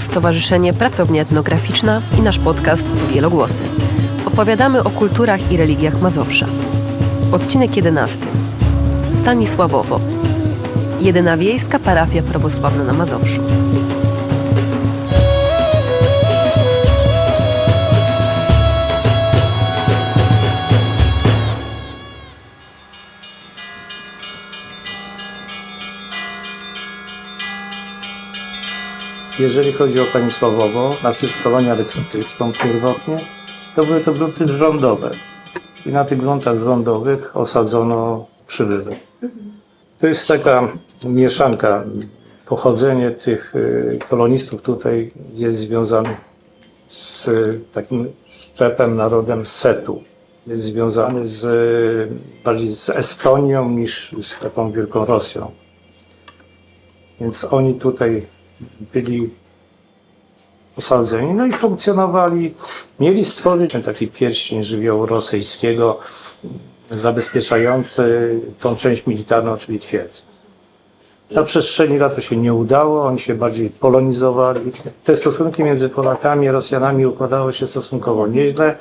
Stowarzyszenie Pracownia Etnograficzna i nasz podcast Wielogłosy. Opowiadamy o kulturach i religiach Mazowsza. Odcinek 11. Stanisławowo. Jedyna wiejska parafia prawosławna na Mazowszu. Jeżeli chodzi o Stanisławowo, znaczy kolonię aleksandryjską pierwotnie, to były to grunty rządowe. I na tych gruntach rządowych osadzono przybyły. To jest taka mieszanka. Pochodzenie tych y, kolonistów tutaj jest związane z y, takim szczepem, narodem Setu. Jest związany z, y, bardziej z Estonią niż z taką Wielką Rosją. Więc oni tutaj byli osadzeni, no i funkcjonowali. Mieli stworzyć taki pierścień żywiołu rosyjskiego zabezpieczający tą część militarną, czyli twierdzę. Na przestrzeni lat to się nie udało, oni się bardziej polonizowali. Te stosunki między Polakami a Rosjanami układały się stosunkowo nieźle.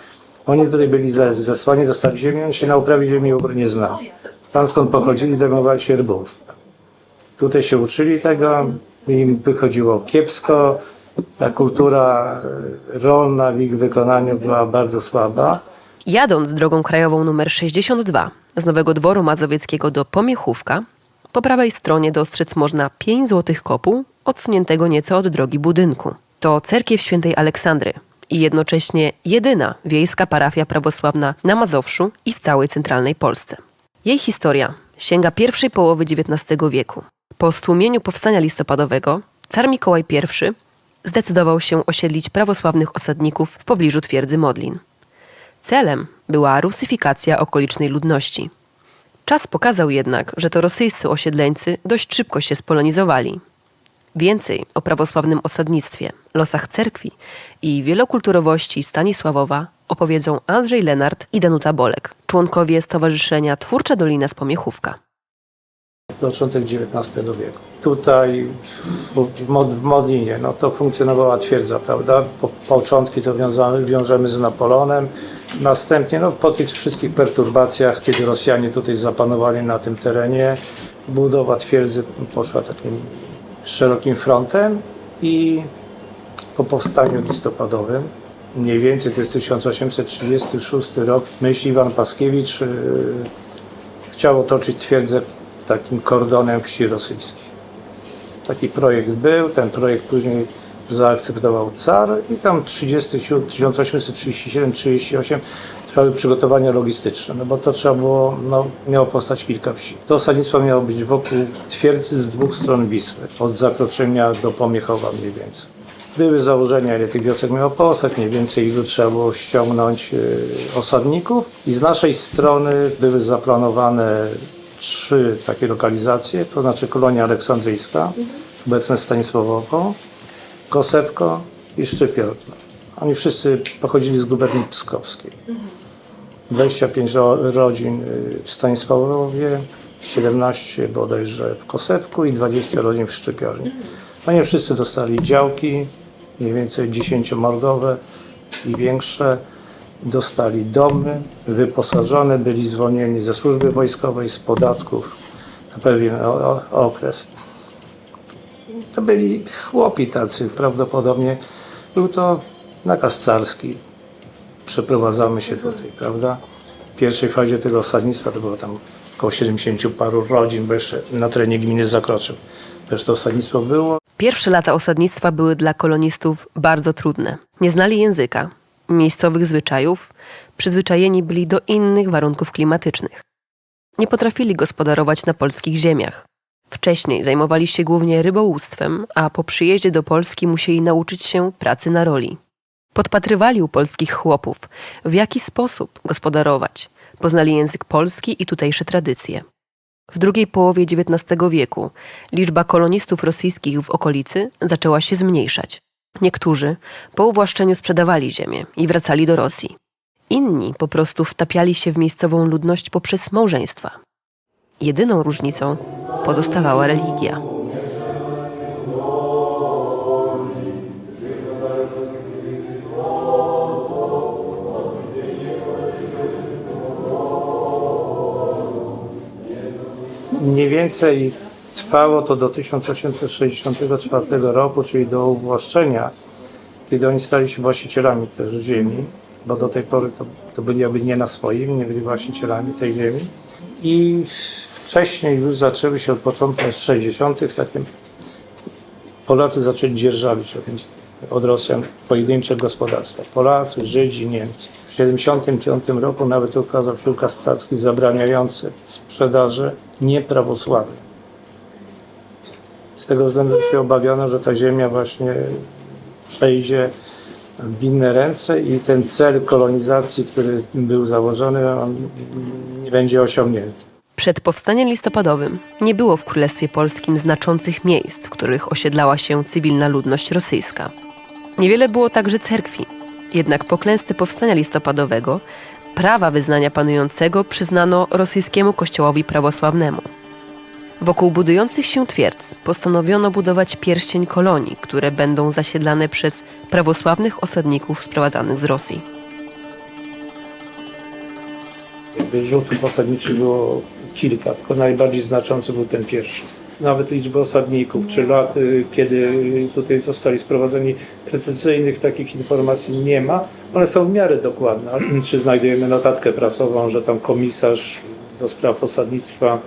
Oni tutaj byli zes- zesłani, dostali ziemię, oni się na uprawie ziemi nie znali. Tam skąd pochodzili, zajmowali się rybołówstwem. Tutaj się uczyli tego, im wychodziło kiepsko. Ta kultura e, rolna w ich wykonaniu była bardzo słaba. Jadąc drogą krajową nr 62 z Nowego Dworu Mazowieckiego do Pomiechówka, po prawej stronie dostrzec można 5 złotych kopuł odsuniętego nieco od drogi budynku. To cerkiew świętej Aleksandry i jednocześnie jedyna wiejska parafia prawosławna na Mazowszu i w całej centralnej Polsce. Jej historia sięga pierwszej połowy XIX wieku. Po stłumieniu powstania listopadowego car Mikołaj I zdecydował się osiedlić prawosławnych osadników w pobliżu twierdzy Modlin. Celem była rusyfikacja okolicznej ludności. Czas pokazał jednak, że to rosyjscy osiedleńcy dość szybko się spolonizowali. Więcej o prawosławnym osadnictwie, losach cerkwi i wielokulturowości Stanisławowa opowiedzą Andrzej Lenart i Danuta Bolek, członkowie Stowarzyszenia Twórcza Dolina z Pomiechówka. Początek XIX wieku. Tutaj w, Mod- w Modlinie no to funkcjonowała twierdza, prawda? Po, początki to wiążemy z Napoleonem. Następnie no, po tych wszystkich perturbacjach, kiedy Rosjanie tutaj zapanowali na tym terenie, budowa twierdzy poszła takim szerokim frontem i po powstaniu listopadowym, mniej więcej to jest 1836 rok, myśli Iwan Paskiewicz, yy, chciał otoczyć twierdzę takim kordonem wsi rosyjskich. Taki projekt był, ten projekt później zaakceptował car i tam 37, 1837-38 trwały przygotowania logistyczne, no bo to trzeba było, no, miało powstać kilka wsi. To osadnictwo miało być wokół twierdzy z dwóch stron Wisły, od zakroczenia do Pomiechowa mniej więcej. Były założenia, ile tych wiosek miało powstać, mniej więcej ilu trzeba było ściągnąć y, osadników i z naszej strony były zaplanowane trzy takie lokalizacje, to znaczy kolonia aleksandryjska, obecne Stanisławowo, Kosepko i Szczypiorno. Oni wszyscy pochodzili z guberni pskowskiej. 25 ro- rodzin y, w Stanisławowie, 17 bodajże w Kosepku i 20 rodzin w Szczypiornie. Oni wszyscy dostali działki, mniej więcej 10-morgowe i większe. Dostali domy, wyposażone, byli zwolnieni ze służby wojskowej, z podatków na pewien okres. To byli chłopi tacy, prawdopodobnie. Był to nakaz carski. Przeprowadzamy się tutaj, prawda? W pierwszej fazie tego osadnictwa to było tam około 70 paru rodzin, bo jeszcze na terenie gminy Zakroczył. Też to osadnictwo było. Pierwsze lata osadnictwa były dla kolonistów bardzo trudne. Nie znali języka, miejscowych zwyczajów, przyzwyczajeni byli do innych warunków klimatycznych. Nie potrafili gospodarować na polskich ziemiach. Wcześniej zajmowali się głównie rybołówstwem, a po przyjeździe do Polski musieli nauczyć się pracy na roli. Podpatrywali u polskich chłopów, w jaki sposób gospodarować. Poznali język polski i tutejsze tradycje. W drugiej połowie XIX wieku liczba kolonistów rosyjskich w okolicy zaczęła się zmniejszać. Niektórzy po uwłaszczeniu sprzedawali ziemię i wracali do Rosji. Inni po prostu wtapiali się w miejscową ludność poprzez małżeństwa. Jedyną różnicą pozostawała religia. Mniej więcej trwało to do 1864 roku, czyli do uwłaszczenia, kiedy oni stali się właścicielami też ziemi, bo do tej pory to, to byli nie na swoim, nie byli właścicielami tej ziemi. I wcześniej już zaczęły się od początku lat 60. takie Polacy zaczęli dzierżawić od, Rosjan pojedyncze gospodarstwa. Polacy, Żydzi, Niemcy. W 1975 roku nawet ukazał się ukaz carski zabraniający sprzedaży nieprawosławnej. Tego względu się obawiano, że ta ziemia właśnie przejdzie w inne ręce i ten cel kolonizacji, który był założony, on nie będzie osiągnięty. Przed powstaniem listopadowym nie było w Królestwie Polskim znaczących miejsc, w których osiedlała się cywilna ludność rosyjska. Niewiele było także cerkwi. Jednak po klęsce powstania listopadowego prawa wyznania panującego przyznano rosyjskiemu kościołowi prawosławnemu. Wokół budujących się twierdz postanowiono budować pierścień kolonii, które będą zasiedlane przez prawosławnych osadników sprowadzanych z Rosji. Rzutów osadniczych było kilka, tylko najbardziej znaczący był ten pierwszy. Nawet liczby osadników, czy lat, kiedy tutaj zostali sprowadzeni, precyzyjnych takich informacji nie ma. One są w miarę dokładne. Czy znajdujemy notatkę prasową, że tam komisarz do spraw osadnictwa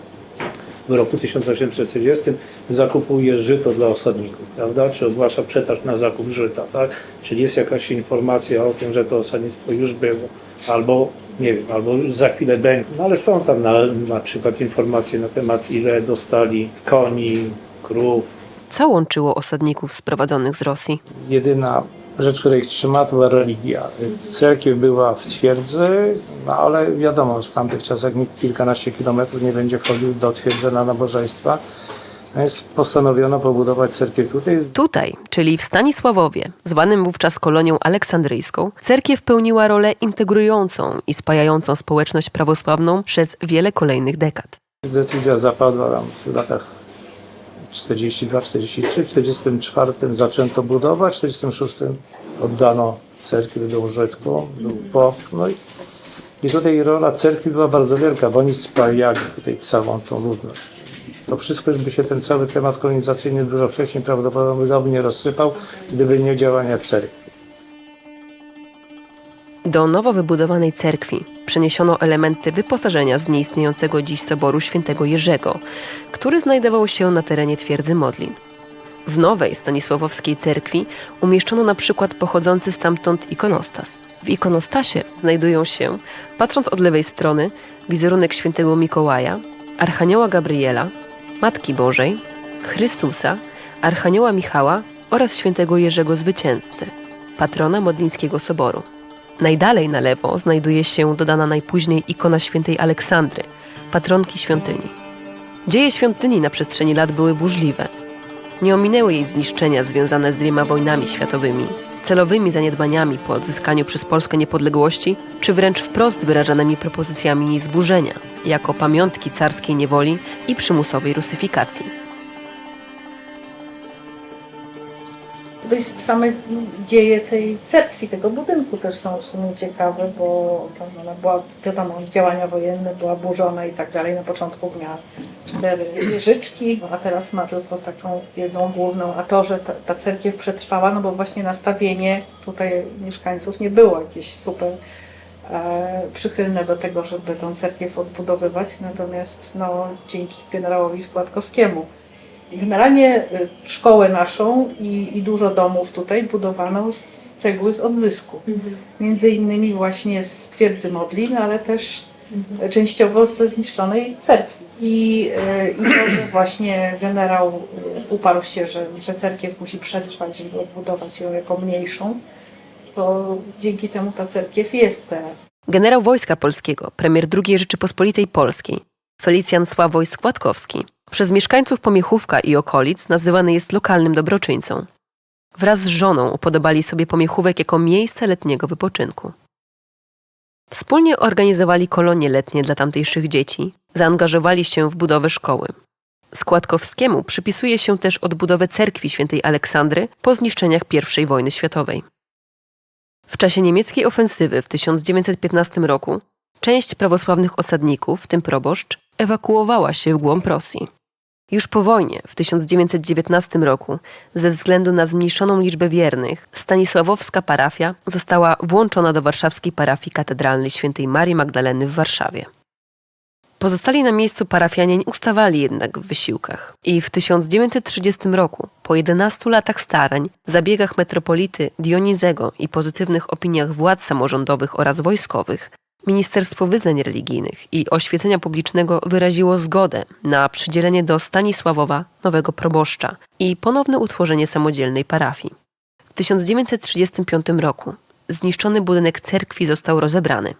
w roku 1840 zakupuje żyto dla osadników, prawda? Czy ogłasza przetarg na zakup żyta, tak? Czyli jest jakaś informacja o tym, że to osadnictwo już było, albo nie wiem, albo już za chwilę będzie. No ale są tam na, na przykład informacje na temat ile dostali koni, krów. Co łączyło osadników sprowadzonych z Rosji? Jedyna rzecz, która ich trzyma, to była religia. Cerkiew była w twierdzy, no ale wiadomo, w tamtych czasach nikt kilkanaście kilometrów nie będzie wchodził do twierdzy na nabożeństwa. Więc postanowiono pobudować cerkiew tutaj. Tutaj, czyli w Stanisławowie, zwanym wówczas kolonią aleksandryjską, cerkiew pełniła rolę integrującą i spajającą społeczność prawosławną przez wiele kolejnych dekad. Decyzja zapadła tam w latach 42-43. W 44 zaczęto budować, w 46 oddano cerkiew do użytku. Po, no i, I tutaj rola cerkwi była bardzo wielka, bo oni spajali tutaj całą tą ludność. To wszystko by się ten cały temat kolonizacyjny dużo wcześniej prawdopodobnie rozsypał, gdyby nie działania cerkwi. Do nowo wybudowanej cerkwi przeniesiono elementy wyposażenia z nieistniejącego dziś soboru świętego Jerzego, który znajdował się na terenie twierdzy Modlin. W nowej stanisławowskiej cerkwi umieszczono na przykład pochodzący stamtąd ikonostas. W ikonostasie znajdują się, patrząc od lewej strony, wizerunek świętego Mikołaja, Archanioła Gabriela, Matki Bożej, Chrystusa, Archanioła Michała oraz świętego Jerzego Zwycięzcy, patrona Modlińskiego Soboru. Najdalej na lewo znajduje się dodana najpóźniej ikona świętej Aleksandry, patronki świątyni. Dzieje świątyni na przestrzeni lat były burzliwe. Nie ominęły jej zniszczenia związane z dwiema wojnami światowymi, celowymi zaniedbaniami po odzyskaniu przez Polskę niepodległości, czy wręcz wprost wyrażanymi propozycjami jej zburzenia, jako pamiątki carskiej niewoli i przymusowej rusyfikacji. Jest same dzieje tej cerkwi, tego budynku też są w sumie ciekawe, bo tam ona była, wiadomo, działania wojenne, była burzona i tak dalej. Na początku miała cztery wieżyczki, a teraz ma tylko taką jedną główną. A to, że ta, ta cerkiew przetrwała, no bo właśnie nastawienie tutaj mieszkańców nie było jakieś super e, przychylne do tego, żeby tą cerkiew odbudowywać, natomiast no, dzięki generałowi Składkowskiemu Generalnie y, szkołę naszą i, i dużo domów tutaj budowano z cegły z odzysku. Między innymi właśnie z twierdzy Modlin, ale też częściowo ze zniszczonej cerkwi. I, y, I to, że właśnie generał y, uparł się, że, że cerkiew musi przetrwać, żeby odbudować ją jako mniejszą, to dzięki temu ta cerkiew jest teraz. Generał Wojska Polskiego, premier II Rzeczypospolitej Polskiej, Felicjan Sławoj Składkowski, przez mieszkańców Pomiechówka i okolic nazywany jest lokalnym dobroczyńcą. Wraz z żoną upodobali sobie Pomiechówek jako miejsce letniego wypoczynku. Wspólnie organizowali kolonie letnie dla tamtejszych dzieci, zaangażowali się w budowę szkoły. Składkowskiemu przypisuje się też odbudowę cerkwi świętej Aleksandry po zniszczeniach I wojny światowej. W czasie niemieckiej ofensywy w 1915 roku część prawosławnych osadników, w tym proboszcz, ewakuowała się w głąb Rosji. Już po wojnie, w 1919 roku, ze względu na zmniejszoną liczbę wiernych, Stanisławowska parafia została włączona do warszawskiej parafii katedralnej świętej Marii Magdaleny w Warszawie. Pozostali na miejscu parafianie nie ustawali jednak w wysiłkach i w 1930 roku, po 11 latach starań, zabiegach metropolity Dionizego i pozytywnych opiniach władz samorządowych oraz wojskowych, Ministerstwo Wyznań Religijnych i Oświecenia Publicznego wyraziło zgodę na przydzielenie do Stanisławowa nowego proboszcza i ponowne utworzenie samodzielnej parafii. W 1935 roku zniszczony budynek cerkwi został rozebrany.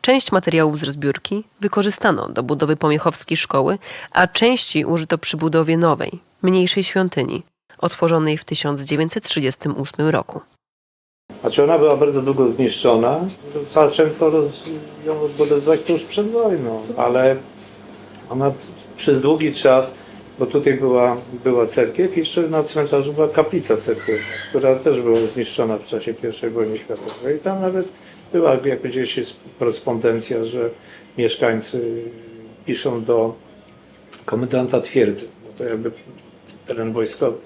Część materiałów z rozbiórki wykorzystano do budowy pomiechowskiej szkoły, a części użyto przy budowie nowej, mniejszej świątyni, otworzonej w 1938 roku. Znaczy ona była bardzo długo zniszczona. To Zaczęto roz- ją odbudowywać tuż przed wojną, ale ona przez długi czas, bo tutaj była, była cerkiew i na cmentarzu była kaplica cerkiewna, która też była zniszczona w czasie I wojny światowej. I tam nawet była jak gdzieś korespondencja, że mieszkańcy piszą do komendanta twierdzy, bo to jakby teren wojskowy.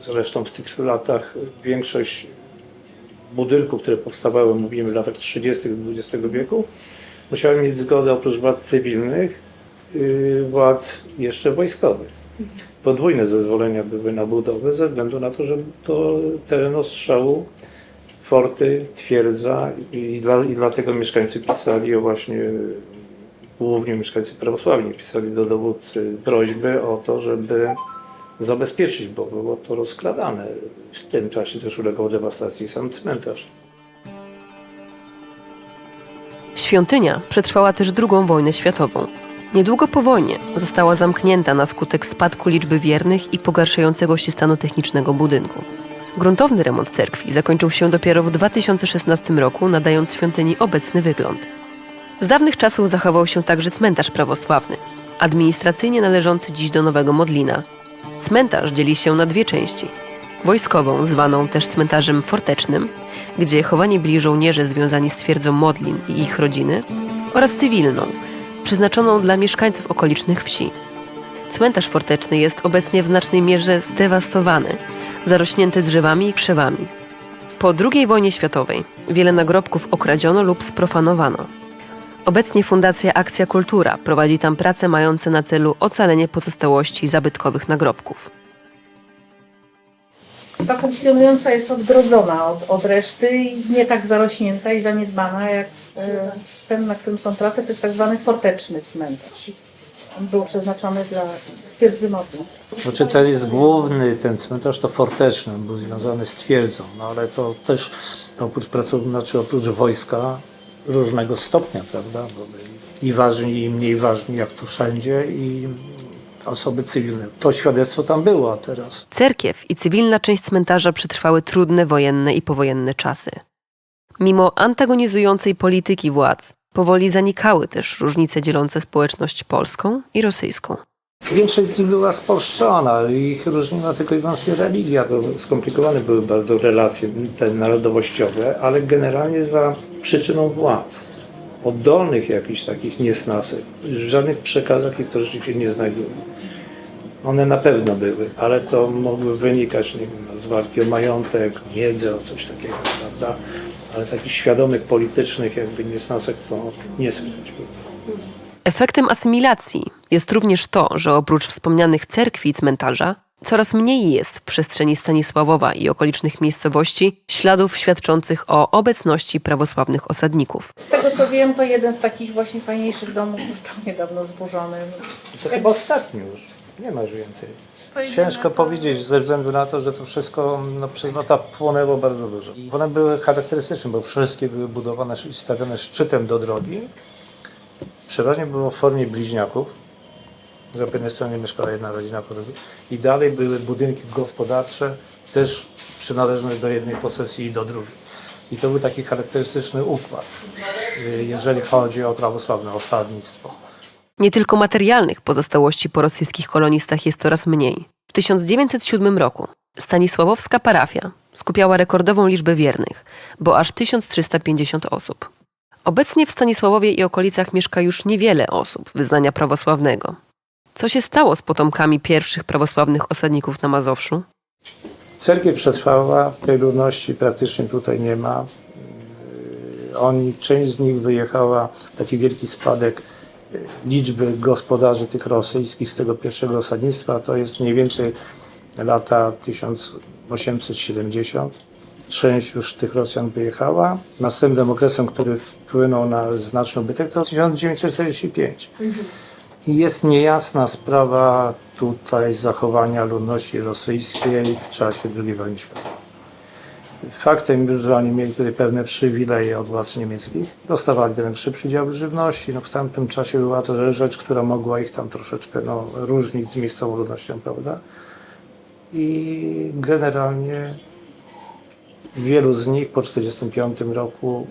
Zresztą w tych latach większość budynków, które powstawały, mówimy w latach 30. XX wieku, musiały mieć zgodę oprócz władz cywilnych, yy, władz jeszcze wojskowych. Podwójne zezwolenia były na budowę ze względu na to, że to teren ostrzału, forty, twierdza i, dla, i dlatego mieszkańcy pisali o właśnie, głównie mieszkańcy prawosławni pisali do dowódcy prośby o to, żeby zabezpieczyć, bo było to rozkradane. W tym czasie też ulegał dewastacji sam cmentarz. Świątynia przetrwała też II wojnę światową. Niedługo po wojnie została zamknięta na skutek spadku liczby wiernych i pogarszającego się stanu technicznego budynku. Gruntowny remont cerkwi zakończył się dopiero w 2016 roku, nadając świątyni obecny wygląd. Z dawnych czasów zachował się także cmentarz prawosławny, administracyjnie należący dziś do Nowego Modlina. Cmentarz dzieli się na dwie części. Wojskową, zwaną też cmentarzem fortecznym, gdzie chowani byli żołnierze związani z twierdzą Modlin i ich rodziny, oraz cywilną, przeznaczoną dla mieszkańców okolicznych wsi. Cmentarz forteczny jest obecnie w znacznej mierze zdewastowany, zarośnięty drzewami i krzewami. Po II wojnie światowej wiele nagrobków okradziono lub sprofanowano. Obecnie Fundacja Akcja Kultura prowadzi tam prace mające na celu ocalenie pozostałości zabytkowych nagrobków. Ta funkcjonująca jest odgrodzona od, od reszty i nie tak zarośnięta i zaniedbana jak e, ten, na którym są prace, to jest tak zwany forteczny cmentarz. On był przeznaczony dla twierdzy Modlin. Znaczy ten jest główny, ten cmentarz to forteczny, on był związany z twierdzą, no ale to też oprócz pracowników, znaczy oprócz wojska różnego stopnia, prawda, bo byli i ważni, i mniej ważni, jak to wszędzie, i osoby cywilne. To świadectwo tam było, a teraz Cerkiew i cywilna część cmentarza przetrwały trudne wojenne i powojenne czasy. Mimo antagonizującej polityki władz, powoli zanikały też różnice dzielące społeczność polską i rosyjską. Większość z nich była spolszczona, ich różniła tylko i wyłącznie religia. To skomplikowane były bardzo relacje te narodowościowe, ale generalnie za przyczyną władz. Oddolnych jakichś takich niesnasek, w żadnych przekazach historycznych się nie znajdują. One na pewno były, ale to mogły wynikać nie wiem, z walki o majątek, miedzę, o coś takiego, prawda? Ale takich świadomych politycznych jakby niesnasek to nie słychać było. Efektem asymilacji jest również to, że oprócz wspomnianych cerkwi i cmentarza, coraz mniej jest w przestrzeni Stanisławowa i okolicznych miejscowości śladów świadczących o obecności prawosławnych osadników. Z tego co wiem, to jeden z takich właśnie fajniejszych domów został niedawno zburzony. To chyba ostatni już, nie masz więcej. Ciężko powiedzieć ze względu na to, że to wszystko no, przez lata płonęło bardzo dużo. I one były charakterystyczne, bo wszystkie były budowane i stawiane szczytem do drogi. Przeważnie było w formie bliźniaków, że po jednej stronie mieszkała jedna rodzina, po drugiej. I dalej były budynki gospodarcze, też przynależne do jednej posesji i do drugiej. I to był taki charakterystyczny układ, y, jeżeli chodzi o prawosławne osadnictwo. Nie tylko materialnych pozostałości po rosyjskich kolonistach jest coraz mniej. W 1907 roku Stanisławowska parafia skupiała rekordową liczbę wiernych, bo aż 1350 osób. Obecnie w Stanisławowie i okolicach mieszka już niewiele osób wyznania prawosławnego. Co się stało z potomkami pierwszych prawosławnych osadników na Mazowszu? Cerkiew przetrwała, tej ludności praktycznie tutaj nie ma. Yy, Oni, część z nich wyjechała, taki wielki spadek yy, liczby gospodarzy tych rosyjskich z tego pierwszego osadnictwa, to jest mniej więcej lata 1870. Część już tych Rosjan wyjechała. Następnym okresem, który wpłynął na znaczny ubytek, to 1945. I Jest niejasna sprawa tutaj zachowania ludności rosyjskiej w czasie II wojny światowej. Faktem że oni mieli tutaj pewne przywileje od władz niemieckich. Dostawali te większe przydziały żywności. No, w tamtym czasie była to rzecz, która mogła ich tam troszeczkę no, różnić z miejscową ludnością, prawda? I generalnie wielu z nich po 1945 roku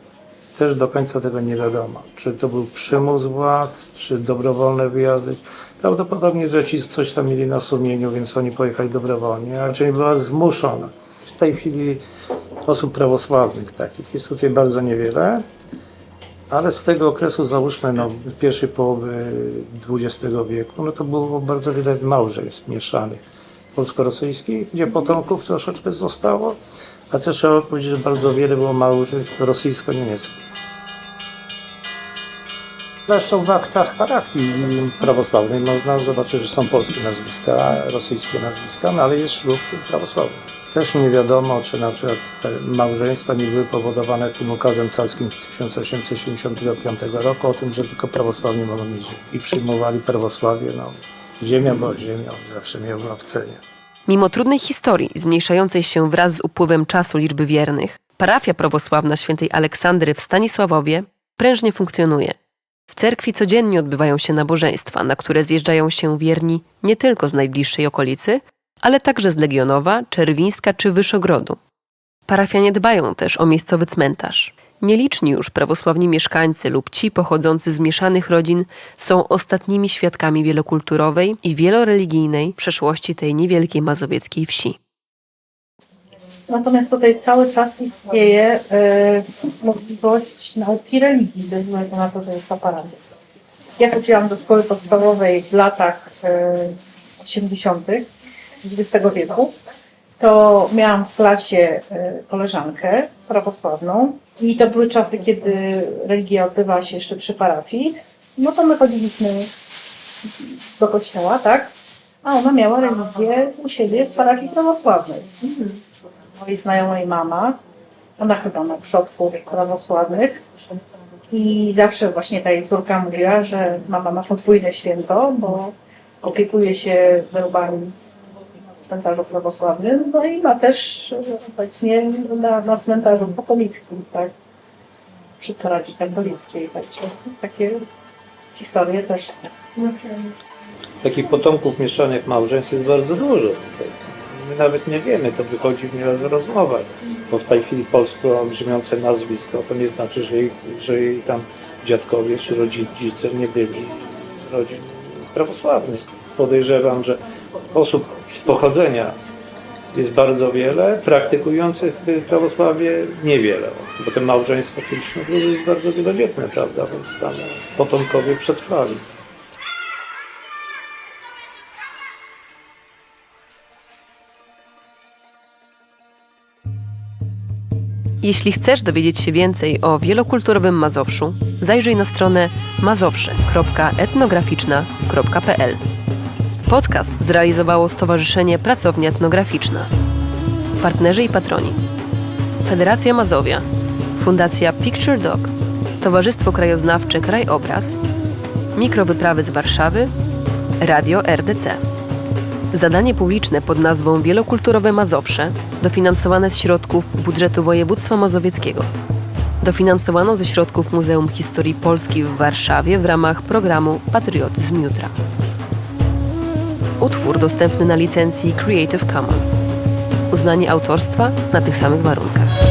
też do końca tego nie wiadomo. Czy to był przymus władz, czy dobrowolne wyjazdy. Prawdopodobnie, że ci coś tam mieli na sumieniu, więc oni pojechali dobrowolnie, a część była zmuszona. W tej chwili osób prawosławnych takich jest tutaj bardzo niewiele, ale z tego okresu, załóżmy, no, pierwszej połowy XX wieku, no to było bardzo wiele małżeństw mieszanych polsko-rosyjskich, gdzie potomków troszeczkę zostało, a też trzeba powiedzieć, że bardzo wiele było małżeństw rosyjsko-niemieckich. Zresztą w aktach parafii prawosławnej można zobaczyć, że są polskie nazwiska, rosyjskie nazwiska, no ale jest ślub prawosławny. Też nie wiadomo, czy na przykład te małżeństwa nie były powodowane tym ukazem carskim 1875 roku o tym, że tylko prawosławni mogą mieć. I przyjmowali prawosławie, no ziemia była ziemią, zawsze miała w cenie. Mimo trudnej historii, zmniejszającej się wraz z upływem czasu liczby wiernych, parafia prawosławna świętej Aleksandry w Stanisławowie prężnie funkcjonuje. W cerkwi codziennie odbywają się nabożeństwa, na które zjeżdżają się wierni nie tylko z najbliższej okolicy, ale także z Legionowa, Czerwińska czy Wyszogrodu. Parafianie dbają też o miejscowy cmentarz. Nieliczni już prawosławni mieszkańcy lub ci pochodzący z mieszanych rodzin są ostatnimi świadkami wielokulturowej i wieloreligijnej przeszłości tej niewielkiej mazowieckiej wsi. Natomiast tutaj cały czas istnieje e, możliwość nauki religii, względu na to, że jest parafia. Ja chodziłam do szkoły podstawowej w latach e, 80. XX wieku. To miałam w klasie e, koleżankę prawosławną i to były czasy, kiedy religia odbywała się jeszcze przy parafii. No to my chodziliśmy do kościoła, tak? A ona miała religię u siebie w parafii prawosławnej mojej znajomej mama. Ona chyba ma przodków prawosławnych. I zawsze właśnie ta jej córka mówiła, że mama ma podwójne święto, bo opiekuje się wyrobami w cmentarzu prawosławnym, no i ma też e, obecnie na, na cmentarzu katolickim, tak? Przy parafii katolickiej. Także takie historie też są. Takich potomków mieszanych małżeństw jest bardzo dużo. My nawet nie wiemy, to wychodzi w nieraz w rozmowach, bo w tej chwili polsko brzmiące nazwisko to nie znaczy, że, ich, że jej tam dziadkowie czy rodzice nie byli z rodzin prawosławnych. Podejrzewam, że osób z pochodzenia jest bardzo wiele, praktykujących prawosławie niewiele, bo te małżeństwa kiedyś no, były bardzo wielodzietne, prawda, więc tam potomkowie przetrwali. Jeśli chcesz dowiedzieć się więcej o wielokulturowym Mazowszu, zajrzyj na stronę mazowsze.etnograficzna.pl. Podcast zrealizowało Stowarzyszenie Pracownia Etnograficzna. Partnerzy i patroni. Federacja Mazowia, Fundacja Picture Dog, Towarzystwo Krajoznawcze Krajobraz, Mikrowyprawy z Warszawy, Radio RDC. Zadanie publiczne pod nazwą Wielokulturowe Mazowsze dofinansowane z środków budżetu województwa mazowieckiego. Dofinansowano ze środków Muzeum Historii Polski w Warszawie w ramach programu Patriotyzm Jutra. Utwór dostępny na licencji Creative Commons. Uznanie autorstwa na tych samych warunkach.